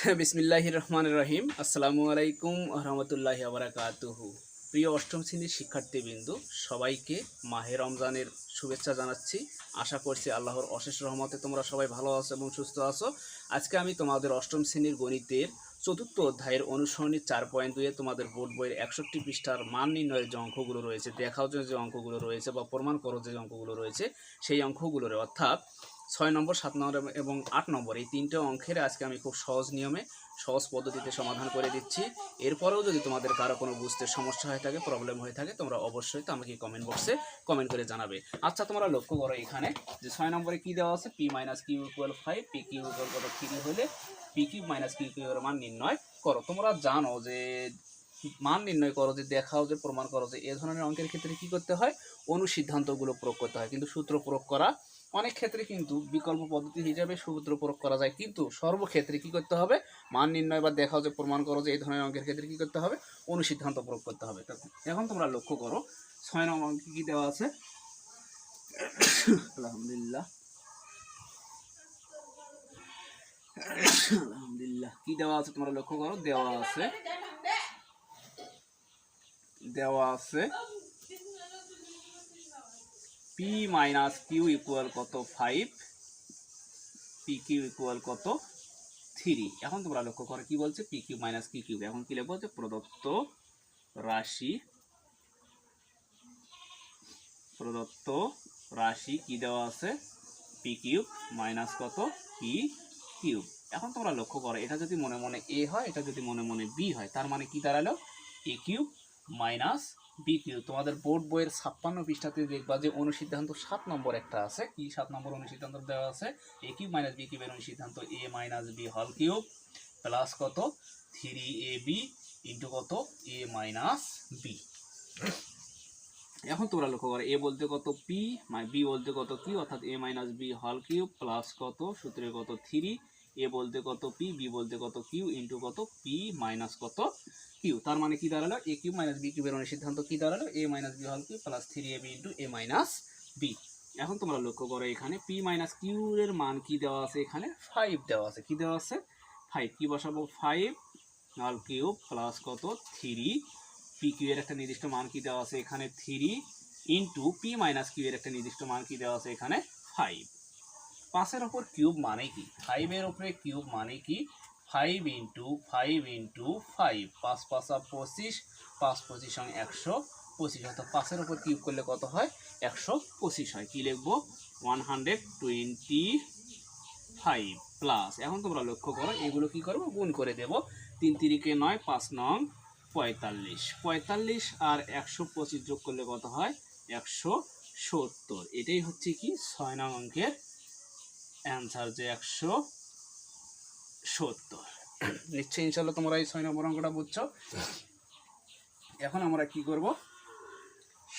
বিসমিল্লাহ রহমান রহিম আসসালামু আলাইকুম রহমতুল্লাহ আবরাকাতুহু প্রিয় অষ্টম শ্রেণির শিক্ষার্থীবৃন্দু, সবাইকে মাহে রমজানের শুভেচ্ছা জানাচ্ছি। আশা করছি আল্লাহর অশেষ রহমতে তোমরা সবাই ভালো আছো এবং সুস্থ আছো। আজকে আমি তোমাদের অষ্টম শ্রেণির গণিতের চতুর্থ অধ্যায়ের অনুসরণী চার পয়েন্ট দুয়ে তোমাদের বোর্ড বইয়ের একষট্টি পৃষ্ঠার মান নির্ণয়ের যে অঙ্কগুলো রয়েছে, দেখাও যে যে অঙ্কগুলো রয়েছে বা প্রমাণ করো যে অঙ্কগুলো রয়েছে, সেই অঙ্কগুলোর অর্থাৎ ছয় নম্বর, সাত নম্বর এবং আট নম্বর। এই তিনটে অঙ্কের আজকে আমি খুব সহজ নিয়মে, সহজ পদ্ধতিতে সমাধান করে দিচ্ছি। এরপরেও যদি তোমাদের কারও কোনো বুঝতে সমস্যা হয়ে থাকে প্রবলেম হয়ে থাকে, তোমরা অবশ্যই তো আমাকে কমেন্ট বক্সে কমেন্ট করে জানাবে। আচ্ছা তোমরা লক্ষ্য করো এখানে যে ছয় নম্বরে কি দেওয়া আছে? P minus Q equal five P Q equal কত? থ্রি হলে P Q minus Q Q মান নির্ণয় করো। তোমরা জানো যে মান নির্ণয় করো, যে দেখাও, যে প্রমাণ করো যে এ ধরনের অঙ্কের ক্ষেত্রে কি করতে হয়? অনুসিদ্ধান্তগুলো প্রয়োগ করতে হয়। কিন্তু সূত্র প্রয়োগ করা অনেক ক্ষেত্রে কিন্তু বিকল্প পদ্ধতি হিসাবে সূত্র প্রয়োগ করা যায়। কিন্তু সর্বক্ষেত্রে কি করতে হবে? মান নির্ণয় বা দেখাও যে প্রমাণ করো যে এই ধরনের অঙ্কের ক্ষেত্রে কি করতে হবে? অনুসিদ্ধান্ত প্রয়োগ করতে হবে। এখন তোমরা লক্ষ্য করো, ছয় নম্বর অঙ্কে কি দেওয়া আছে? আলহামদুলিল্লাহ। আলহামদুলিল্লাহ। কি দেওয়া আছে তোমরা লক্ষ্য করো? দেওয়া আছে। দেওয়া আছে পি মাইনাস কিউ ইকুয়াল কত? ফাইভ পি কিউ ইকুয়াল কত? থ্রি এখন তোমরা লক্ষ্য করো, কি বলছে? পি কিউ মাইনাস কি কিউ এখন কি লিখব যে প্রদত্ত রাশি প্রদত্ত রাশি কি দেওয়া আছে? পি কিউব মাইনাস কত? পি কিউব এখন তোমরা লক্ষ্য করো, এটা যদি মনে মনে এ হয়, এটা যদি মনে মনে বি হয়, তার মানে কি দাঁড়াল? A cube minus B Q তোমাদের বোর্ড বইয়ের ছাপ্পান্ন পৃষ্ঠাতে দেখবা যে অনুসিদ্ধান্ত সাত নম্বর একটা আছে। কি সাত নম্বর অনুসিদ্ধান্ত দেওয়া আছে? এ কিউ মাইনাস বি কিউবের অনুসিদ্ধান্ত এ মাইনাস বি হল কিউব প্লাস কত? থ্রি এ বি ইন্টু কত? এ মাইনাস বি এখন তোমরা লক্ষ্য করো এ বলতে কত? পি বি বলতে কত? কিউ অর্থাৎ এ মাইনাস বি হল কিউব প্লাস কত? সূত্রে কত? থ্রি এ বলতে কত? পি বি বলতে কত? কিউ ইন্টু কত? পি মাইনাস কত? কিউ তার মানে কি দাঁড়াল? এ কিউ মাইনাস বি কিউবের মানে সিদ্ধান্ত কি দাঁড়াল? এ মাইনাস বি হল Q plus three A B into A minus B এখন তোমরা লক্ষ্য করো এখানে পি মাইনাস কিউ এর মান কি দেওয়া আছে এখানে? ফাইভ দেওয়া আছে। কি দেওয়া আছে? ফাইভ কি বসাবো? ফাইভ হল কিউ প্লাস কত? থ্রি পি কিউ এর একটা নির্দিষ্ট মান কি দেওয়া আছে এখানে? Three into P minus Q এর একটা নির্দিষ্ট মান কি দেওয়া আছে এখানে? ফাইভ পাঁচের ওপর কিউব মানে কি? ফাইভের ওপরে কিউব মানে কি? Five into five into five পাঁচ পাঁচা পঁচিশ পাঁচ পঁচিশ সঙ্গে একশো পঁচিশ। অর্থাৎ পাঁচের ওপর কিউব করলে কত হয়? একশো পঁচিশ হয়। কী লিখব? One hundred twenty five plus এখন তোমরা লক্ষ্য করো, এগুলো কি করব? গুণ করে দেব। তিন তিরিকে নয়, পাঁচ নং পঁয়তাল্লিশ। পঁয়তাল্লিশ আর একশো পঁচিশ যোগ করলে কত হয়? একশো সত্তর। এটাই হচ্ছে কি? ছয় নং অঙ্কের অ্যান্সার যে একশো সত্তর। নিশ্চয়ই ইনশাল্লাহ তোমরা এই ছয় নম্বর অঙ্কটা বুঝছ। এখন আমরা কি করব?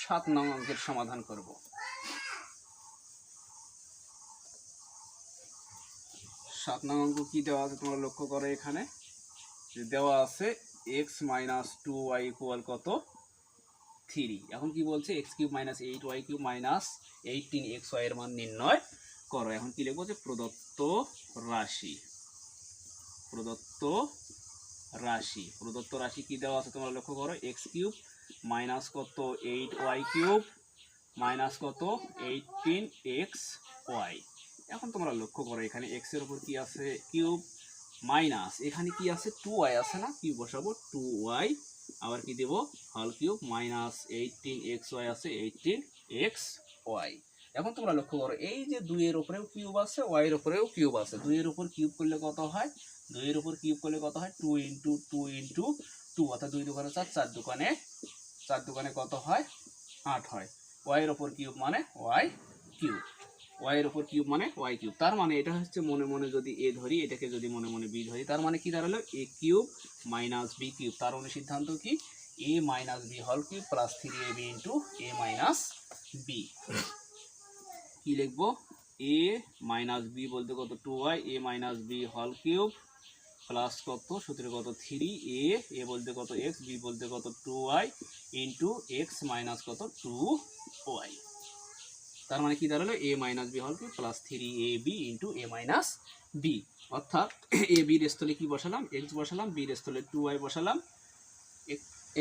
সাত নং অঙ্কের সমাধান করব। সাত নং অঙ্ক কি দেওয়া আছে তোমরা লক্ষ্য করো এখানে? যে দেওয়া আছে X minus two Y equal কত? থ্রি এখন কি বলছে? X cube minus eight Y cube minus eighteen X Y এর মান নির্ণয় করো। এখন কি লিখব? যে প্রদত্ত রাশি। প্রদত্ত রাশি। প্রদত্ত রাশি কি দেওয়া আছে তোমরা লক্ষ্য করো? এক্স কিউব মাইনাস কত এইট ওয়াই কিউব মাইনাস কত এইটিন এক্স ওয়াই। এখন তোমরা লক্ষ্য করো, এখানে এক্সের উপর কি আছে? Cube minus. এখানে কি আছে? টু ওয়াই আছে না? কি বসাবো টু ওয়াই আবার কি দেবো? হল cube minus eighteen X Y আছে, এইটিন এক্স ওয়াই। এখন তোমরা লক্ষ্য করো, এই যে দুইয়ের উপরেও কিউব আছে ওয়াইয়ের উপরেও কিউব আছে। দুইয়ের উপর কিউব করলে কত হয়? দুইয়ের উপর কিউব করলে কত হয়? Two into two into two অর্থাৎ দুই দোকানে চার চার দোকানে চার দোকানে কত হয়? আট হয়। ওয়াইয়ের ওপর কিউব মানে ওয়াই কিউব। ওয়াইয়ের ওপর কিউব মানে ওয়াই কিউব। তার মানে এটা হচ্ছে মনে মনে যদি এ ধরি, এটাকে যদি মনে মনে বি ধরি, তার মানে কি দাঁড়াল? A cube minus B cube. তার মানে সিদ্ধান্ত কি? এ মাইনাস বি হল cube plus three A B into A minus B কি লিখব? এ মাইনাস বি বলতে কত? Two Y A minus B হল কিউব প্লাস কত? সূত্রে কত? থ্রি এ এ বলতে কত এক্স বি বলতে কত? Two Y into X minus কত? টু ওয়াই তার মানে কি দাঁড়াল? এ মাইনাস বি হল cube plus three A B into A minus B অর্থাৎ এ বির স্থলে কি বসালাম? এক্স বসালাম বির স্থলে টু ওয়াই বসালাম।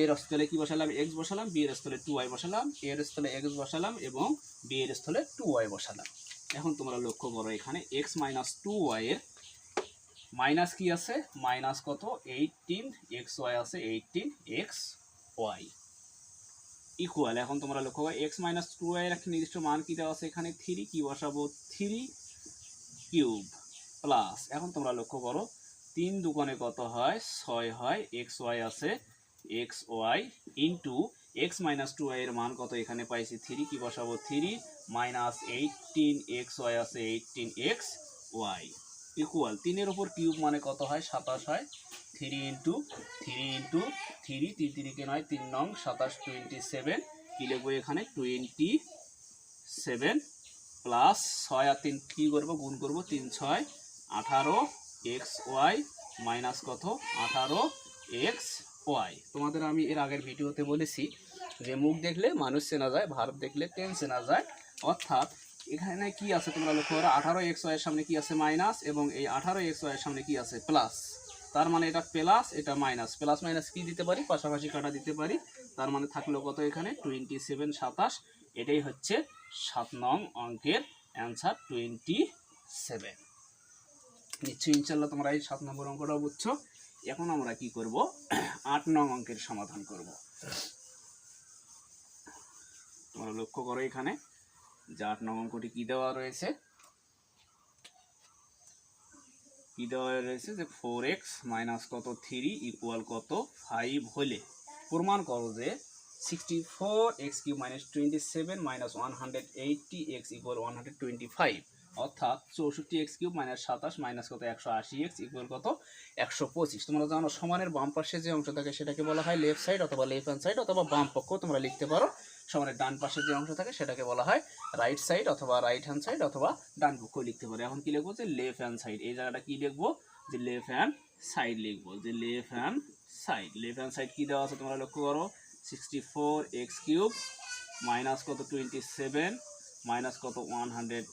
এর স্থলে কি বসালাম? এক্স বসালাম বি এর স্থলে টু ওয়াই বসালাম। এর স্থলে এক্স বসালাম এবং বি এর স্থলে টু ওয়াই বসালাম। এখন তোমরা লক্ষ্য করো এখানে এক্স মাইনাস টু ওয়াই এর মাইনাস কি আছে? মাইনাস কত? এইটিন এক্স ওয়াই আছে এইটিন এক্স ওয়াই ইকুয়াল এখন তোমরা লক্ষ্য করো এক্স মাইনাস টু ওয়াই এর একটা নির্দিষ্ট মান কি দেওয়া আছে এখানে? থ্রি কি বসাবো? থ্রি কিউব প্লাস এখন তোমরা লক্ষ্য করো, তিন দুগুণে কত হয়? ছয় হয়। এক্স ওয়াই আছে X Y into X minus two Y এর মান কত এখানে পাইছি? থ্রি কি বসাবো? Three minus eighteen X Y আছে এইটিন এক্স ওয়াই ইকুয়াল তিনের ওপর কিউব মানে কত হয়? সাতাশ হয়। Three into three into, three, তিন তিরিকে নয়, তিন নং, সাতাশ টোয়েন্টি সেভেন কী লিখব এখানে? টোয়েন্টি সেভেন প্লাস ছয় আর তিন কী করব? গুণ করব তিন ছয়। আঠারো এক্স ওয়াই মাইনাস কত? আঠারো এক্স ওয়াই। তোমাদের আমি এর আগের ভিডিওতে বলেছি যে মুখ দেখলে মানুষ চেনা যায় ভারত দেখলে টেন চেনা যায়। অর্থাৎ এখানে কি আছে তোমরা লক্ষ্য করো? আঠারো এক্স ওয়াইয়ের সামনে কি আছে মাইনাস এবং এই আঠারো এক্স ওয়াইয়ের সামনে কি আছে? প্লাস। তার মানে এটা প্লাস, এটা মাইনাস। প্লাস মাইনাস কি দিতে পারি? পাশাপাশি কাটা দিতে পারি। তার মানে থাকল কত এখানে? টোয়েন্টি সেভেন সাতাশ। এটাই হচ্ছে সাত নং অঙ্কের অ্যান্সার টোয়েন্টি সেভেন নিশ্চয়ই ইনশাল্লাহ তোমরা এই সাত নম্বর অঙ্কটাও বুঝছ। এখন আমরা কি করব? আট নং অঙ্কের সমাধান করব। তোমরা লক্ষ্য করো এখানে। যে আট নং অঙ্কটি কি দেওয়া রয়েছে? কি দেওয়া রয়েছে যে ফোর এক্স মাইনাস কত থ্রি ইকুয়াল কত ফাইভ হলে? প্রমাণ করো যে sixty four X Q minus twenty seven minus one hundred eighty X equal one hundred twenty five অর্থাৎ চৌষট্টি এক্স কিউব মাইনাস সাতাশ মাইনাস কত একশো আশি এক্স ইকুয়াল কত একশো পঁচিশ। তোমরা জানো সমানের বাম পাশে যে অংশ থাকে সেটাকে বলা হয় লেফট সাইড অথবা লেফট হ্যান্ড সাইড অথবা বাম পক্ষ তোমরা লিখতে পারো। সমানের ডান পাশে যে অংশ থাকে সেটাকে বলা হয় রাইট সাইড অথবা রাইট হ্যান্ড সাইড অথবা ডান পক্ষ লিখতে পারো। এখন কি লিখব? যে লেফট হ্যান্ড সাইড এই জায়গাটা কি লিখব? যে লেফট হ্যান্ড সাইড লিখব। যে left hand side left hand side কি দেওয়া আছে তোমরা লক্ষ্য করো? Sixty four X cube minus কত? টোয়েন্টি সেভেন মাইনাস কত? ওয়ান হান্ড্রেড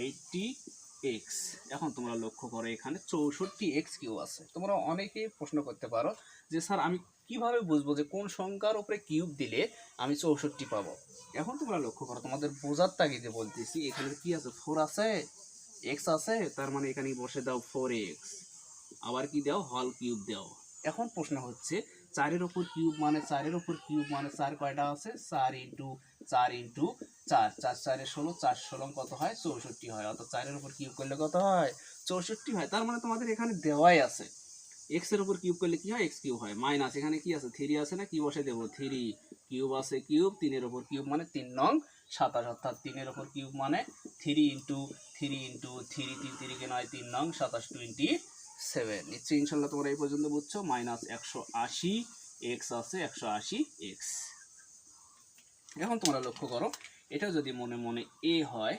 এইটটি এক্স এখন তোমরা লক্ষ্য করো এখানে চৌষট্টি এক্স কিউ আছে। তোমরা অনেকেই প্রশ্ন করতে পারো যে, স্যার, আমি কীভাবে বুঝব যে কোন সংখ্যার উপরে কিউব দিলে আমি চৌষট্টি পাবো? এখন তোমরা লক্ষ্য করো, তোমাদের বোঝার তাগিদে বলতেছি, এখানে কি আছে? ফোর আছে এক্স আছে, তার মানে এখানে বসে দাও ফোর এক্স আবার কি দাও? হল কিউব দাও। এখন প্রশ্ন হচ্ছে, চারের ওপর কিউব মানে চারের ওপর কিউব মানে চার কয়টা আছে? চার ইন্টু চার ইন্টু চার। চার চারে ষোলো, চার ষোলো কত হয়? চৌষট্টি হয়। অর্থাৎ চারের উপর কিউব করলে কত হয়? চৌষট্টি হয়। তার মানে তোমাদের এখানে দেওয়াই আছে। এক্সের উপর কিউব করলে কি হয়? এক্স কিউব হয়। মাইনাস এখানে কি আছে? থ্রি আছে না? কি বসে দেবো। থ্রি কিউব আছে কিউব তিনের উপর কিউব মানে তিন নং সাতাশ। অর্থাৎ তিনের উপর কিউব মানে three into three into three তিন তিরিকে নয়, তিন নং সাতাশ টোয়েন্টি সেভেন নিশ্চয়ই ইনশাল্লাহ তোমরা এই পর্যন্ত বুঝছ। মাইনাস একশো আশি এক্স আছে একশো আশি এক্স এখন তোমরা লক্ষ্য করো, এটা যদি মনে মনে এ হয়,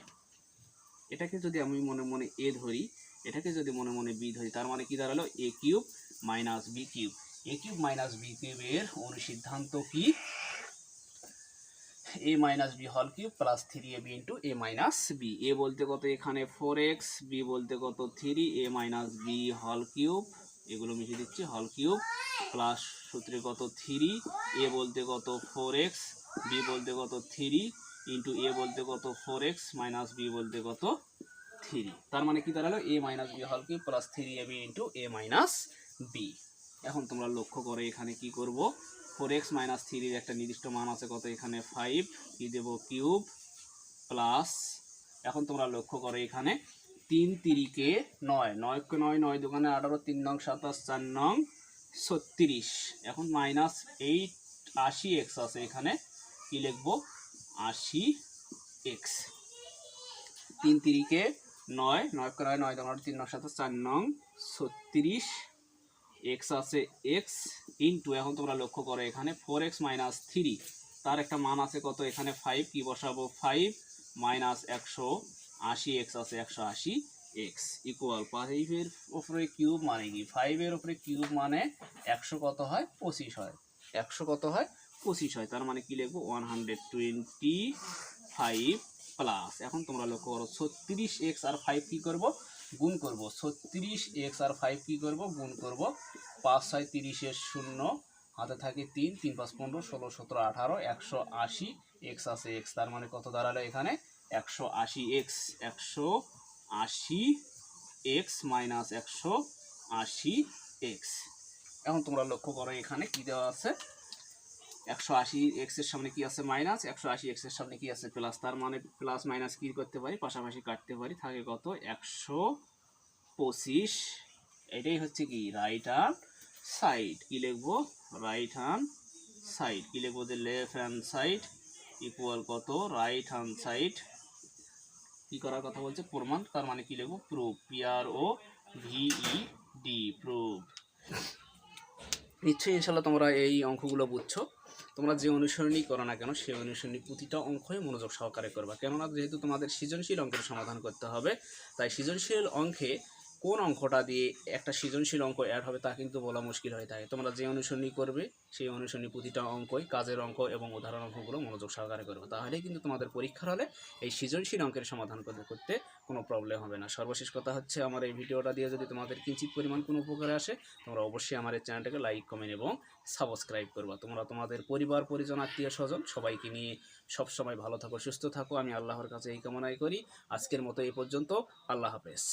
এটাকে যদি আমি মনে মনে এ ধরি এটাকে যদি মনে মনে বি ধরি তার মানে কি দাঁড়াল? A cube minus B cube A cube minus B কিউবের অনুসিদ্ধান্ত কি? এ মাইনাস বি হল cube plus three A B into A minus B A বলতে কত এখানে? ফোর এক্স বি বলতে কত? থ্রি এ মাইনাস বি হল কিউব এগুলো মিশিয়ে দিচ্ছি হল কিউব প্লাস সূত্রে কত? থ্রি এ বলতে কত? ফোর এক্স বি বলতে কত? থ্রি ইন্টু এ বলতে কত? ফোর এক্স মাইনাস বি বলতে কত? থ্রি। তার মানে কি দাঁড়াল? এ মাইনাস বি হল কি plus three A B into A minus B এখন তোমরা লক্ষ্য করে এখানে কি করব? ফোর এক্স মাইনাস থ্রির একটা নির্দিষ্ট মান আছে কত? এখানে ফাইভ কি দেবো? কিউব প্লাস এখন তোমরা লক্ষ্য করো এখানে তিন তিরিকে নয়। নয়কে নয় নয় দোকানে আঠারো, তিন নং সাতাশ, চার নং ছত্রিশ। এখন মাইনাস এইট আশি এক্স আছে এখানে। কি লিখব? আশি এক্স তিন তিরিকে নয় নয় নয় নয় দোকানে তিন নয় সাতাশ চার নং, ছত্রিশ এক্স আছে এক্স ইন্টু এখন তোমরা লক্ষ্য করো এখানে ফোর এক্স মাইনাস থ্রি তার একটা মান আছে কত? এখানে ফাইভ কি বসাবো? ফাইভ মাইনাস একশো আশি এক্স আছে একশো আশি এক্স ইকুয়াল ফাইভের ওপরে কিউব মানে কি? ফাইভের ওপরে কিউব মানে একশো কত হয়? পঁচিশ হয়। একশো কত হয়? পঁচিশ হয়। তার মানে কি লিখব? One hundred twenty five plus এখন তোমরা লক্ষ্য করো, ছত্রিশ এক্স আর ফাইভ কী করব? গুণ করব। ছত্রিশ এক্স আর ফাইভ কী করব? গুণ করব। পাঁচ ছয় তিরিশের শূন্য, হাতে থাকে তিন তিন পাঁচ পনেরো, ষোলো, সতেরো, আঠারো, একশো আশি এক্স আছে এক্স তার মানে কত দাঁড়াল এখানে? একশো আশি এক্স একশো আশি এক্স মাইনাস একশো আশি এক্স এখন তোমরা লক্ষ্য করো এখানে কি দেওয়া আছে? একশো আশি এক্সের সামনে কি আছে মাইনাস একশো আশি এক্সের সামনে কি আছে প্লাস তার মানে প্লাস মাইনাস কি করতে পারি? পাশাপাশি কাটতে পারি। থাকে কত? একশো পঁচিশ। এটাই হচ্ছে কি? রাইট হ্যান্ড সাইড কি লিখব? রাইট হ্যান্ড সাইড কি লিখব যে লেফট হ্যান্ড সাইড ইকুয়াল কত? রাইট হ্যান্ড সাইড কি করার কথা বলছে? প্রমাণ। তার মানে কি লিখব? Proof P R O V E D proof নিশ্চয়ই ইনশাল্লাহ তোমরা এই অঙ্কগুলো বুঝছ। তোমরা যে অনুসরণই করো না কেন, সেই অনুসরণী প্রতিটা অঙ্কই মনোযোগ সহকারে করবা। কেননা যেহেতু তোমাদের সৃজনশীল অঙ্কের সমাধান করতে হবে, তাই সৃজনশীল অঙ্কে কোন অঙ্কটা দিয়ে একটা সৃজনশীল অঙ্ক অ্যাড হবে তা কিন্তু বলা মুশকিল হয়ে থাকে। তোমরা যে অনুসরণী করবে, সেই অনুসরণী প্রতিটা অঙ্কই কাজের অঙ্ক এবং উদাহরণ অঙ্কগুলো মনোযোগ সহকারে করবে। তাহলেই কিন্তু তোমাদের পরীক্ষার হলে এই সৃজনশীল অঙ্কের সমাধান করতে করতে কোনো প্রবলেম হবে না। সর্বশেষ কথা হচ্ছে, আমার এই ভিডিওটা দিয়ে যদি তোমাদের কিঞ্চিত পরিমাণ কোনো উপকারে আসে, তোমরা অবশ্যই আমার এই চ্যানেলটাকে লাইক কমেন্ট এবং সাবস্ক্রাইব করবা। তোমরা তোমাদের পরিবার, পরিজন, আত্মীয়, স্বজন সবাইকে নিয়ে সবসময় ভালো থাকো, সুস্থ থাকো। আমি আল্লাহর কাছে এই কামনাই করি। আজকের মতো এই পর্যন্ত। আল্লাহ হাফেজ।